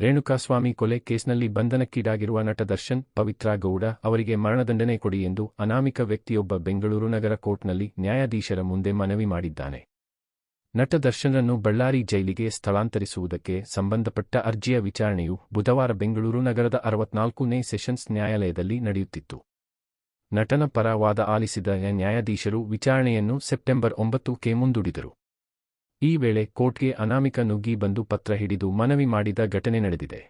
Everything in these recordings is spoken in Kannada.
ರೇಣುಕಾಸ್ವಾಮಿ ಕೊಲೆ ಕೇಸ್ನಲ್ಲಿ ಬಂಧನಕ್ಕೀಡಾಗಿರುವ ನಟ ದರ್ಶನ್, ಪವಿತ್ರಾ ಗೌಡ ಅವರಿಗೆ ಮರಣದಂಡನೆ ಕೊಡಿ ಎಂದು ಅನಾಮಿಕ ವ್ಯಕ್ತಿಯೊಬ್ಬ ಬೆಂಗಳೂರು ನಗರ ಕೋರ್ಟ್ನಲ್ಲಿ ನ್ಯಾಯಾಧೀಶರ ಮುಂದೆ ಮನವಿ ಮಾಡಿದ್ದಾನೆ. ನಟ ದರ್ಶನ್ರನ್ನು ಬಳ್ಳಾರಿ ಜೈಲಿಗೆ ಸ್ಥಳಾಂತರಿಸುವುದಕ್ಕೆ ಸಂಬಂಧಪಟ್ಟ ಅರ್ಜಿಯ ವಿಚಾರಣೆಯು ಬುಧವಾರ ಬೆಂಗಳೂರು ನಗರದ ಅರವತ್ನಾಲ್ಕನೇ ಸೆಷನ್ಸ್ ನ್ಯಾಯಾಲಯದಲ್ಲಿ ನಡೆಯುತ್ತಿತ್ತು. ನಟನ ಪರ ವಾದ ಆಲಿಸಿದ ನ್ಯಾಯಾಧೀಶರು ವಿಚಾರಣೆಯನ್ನು ಸೆಪ್ಟೆಂಬರ್ ಒಂಬತ್ತಕ್ಕೆ ಮುಂದೂಡಿದರು. ಈ ವೇಳೆ ಕೋರ್ಟ್ಗೆ ಅನಾಮಿಕ ನುಗ್ಗಿ ಬಂದು ಪತ್ರ ಹಿಡಿದು ಮನವಿ ಮಾಡಿದ ಘಟನೆ ನಡೆದಿದೆ.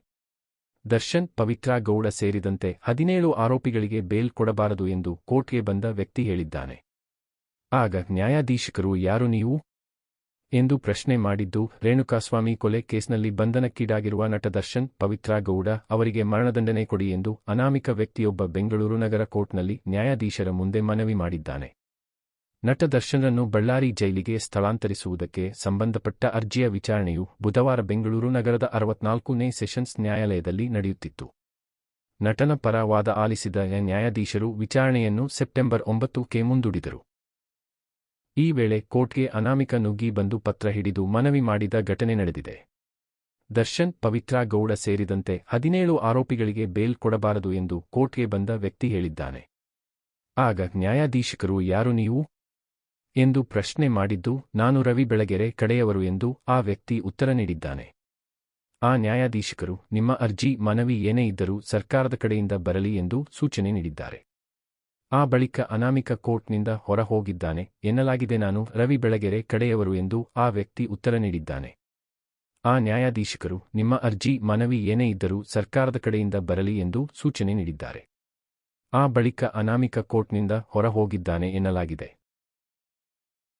ದರ್ಶನ್, ಪವಿತ್ರ ಗೌಡ ಸೇರಿದಂತೆ ಹದಿನೇಳು ಆರೋಪಿಗಳಿಗೆ ಬೇಲ್ ಕೊಡಬಾರದು ಎಂದು ಕೋರ್ಟ್ಗೆ ಬಂದ ವ್ಯಕ್ತಿ ಹೇಳಿದ್ದಾನೆ. ಆಗ ನ್ಯಾಯಾಧೀಶಕರು, ಯಾರು ನೀವು ಎಂದು ಪ್ರಶ್ನೆ ಮಾಡಿದ್ದು ರೇಣುಕಾಸ್ವಾಮಿ ಕೊಲೆ ಕೇಸ್ನಲ್ಲಿ ಬಂಧನಕ್ಕೀಡಾಗಿರುವ ನಟ ದರ್ಶನ್, ಪವಿತ್ರ ಗೌಡ ಅವರಿಗೆ ಮರಣದಂಡನೆ ಕೊಡಿ ಎಂದು ಅನಾಮಿಕ ವ್ಯಕ್ತಿಯೊಬ್ಬ ಬೆಂಗಳೂರು ನಗರ ಕೋರ್ಟ್ನಲ್ಲಿ ನ್ಯಾಯಾಧೀಶರ ಮುಂದೆ ಮನವಿ ಮಾಡಿದ್ದಾನೆ. ನಟ ದರ್ಶನ್ರನ್ನು ಬಳ್ಳಾರಿ ಜೈಲಿಗೆ ಸ್ಥಳಾಂತರಿಸುವುದಕ್ಕೆ ಸಂಬಂಧಪಟ್ಟ ಅರ್ಜಿಯ ವಿಚಾರಣೆಯು ಬುಧವಾರ ಬೆಂಗಳೂರು ನಗರದ ಅರವತ್ನಾಲ್ಕನೇ ಸೆಷನ್ಸ್ ನ್ಯಾಯಾಲಯದಲ್ಲಿ ನಡೆಯುತ್ತಿತ್ತು. ನಟನ ಪರ ವಾದ ಆಲಿಸಿದ ನ್ಯಾಯಾಧೀಶರು ವಿಚಾರಣೆಯನ್ನು ಸೆಪ್ಟೆಂಬರ್ ಒಂಬತ್ತಕ್ಕೆ ಮುಂದೂಡಿದರು. ಈ ವೇಳೆ ಕೋರ್ಟ್ಗೆ ಅನಾಮಿಕ ನುಗ್ಗಿ ಬಂದು ಪತ್ರ ಹಿಡಿದು ಮನವಿ ಮಾಡಿದ ಘಟನೆ ನಡೆದಿದೆ. ದರ್ಶನ್, ಪವಿತ್ರಾ ಗೌಡ ಸೇರಿದಂತೆ ಹದಿನೇಳು ಆರೋಪಿಗಳಿಗೆ ಬೇಲ್ ಕೊಡಬಾರದು ಎಂದು ಕೋರ್ಟ್ಗೆ ಬಂದ ವ್ಯಕ್ತಿ ಹೇಳಿದ್ದಾನೆ. ಆಗ ನ್ಯಾಯಾಧೀಶಕರು, ಯಾರು ನೀವು? ಎಂದು ಪ್ರಶ್ನೆ ಮಾಡಿದ್ದು, ನಾನು ರವಿ ಬೆಳಗೆರೆ ಕಡೆಯವರು ಎಂದು ಆ ವ್ಯಕ್ತಿ ಉತ್ತರ ನೀಡಿದ್ದಾನೆ. ಆ ನ್ಯಾಯಾಧೀಶಕರು, ನಿಮ್ಮ ಅರ್ಜಿ, ಮನವಿ ಏನೇ ಇದ್ದರೂ ಸರ್ಕಾರದ ಕಡೆಯಿಂದ ಬರಲಿ ಎಂದು ಸೂಚನೆ ನೀಡಿದ್ದಾರೆ. ಆ ಬಳಿಕ ಅನಾಮಿಕ ಕೋರ್ಟ್ನಿಂದ ಹೊರ ಹೋಗಿದ್ದಾನೆ ಎನ್ನಲಾಗಿದೆ ನಾನು ರವಿ ಬೆಳಗೆರೆ ಕಡೆಯವರು ಎಂದು ಆ ವ್ಯಕ್ತಿ ಉತ್ತರ ನೀಡಿದ್ದಾನೆ. ಆ ನ್ಯಾಯಾಧೀಶಕರು, ನಿಮ್ಮ ಅರ್ಜಿ, ಮನವಿ ಏನೇ ಇದ್ದರೂ ಸರ್ಕಾರದ ಕಡೆಯಿಂದ ಬರಲಿ ಎಂದು ಸೂಚನೆ ನೀಡಿದ್ದಾರೆ. ಆ ಬಳಿಕ ಅನಾಮಿಕ ಕೋರ್ಟ್ನಿಂದ ಹೊರ ಹೋಗಿದ್ದಾನೆ ಎನ್ನಲಾಗಿದೆ.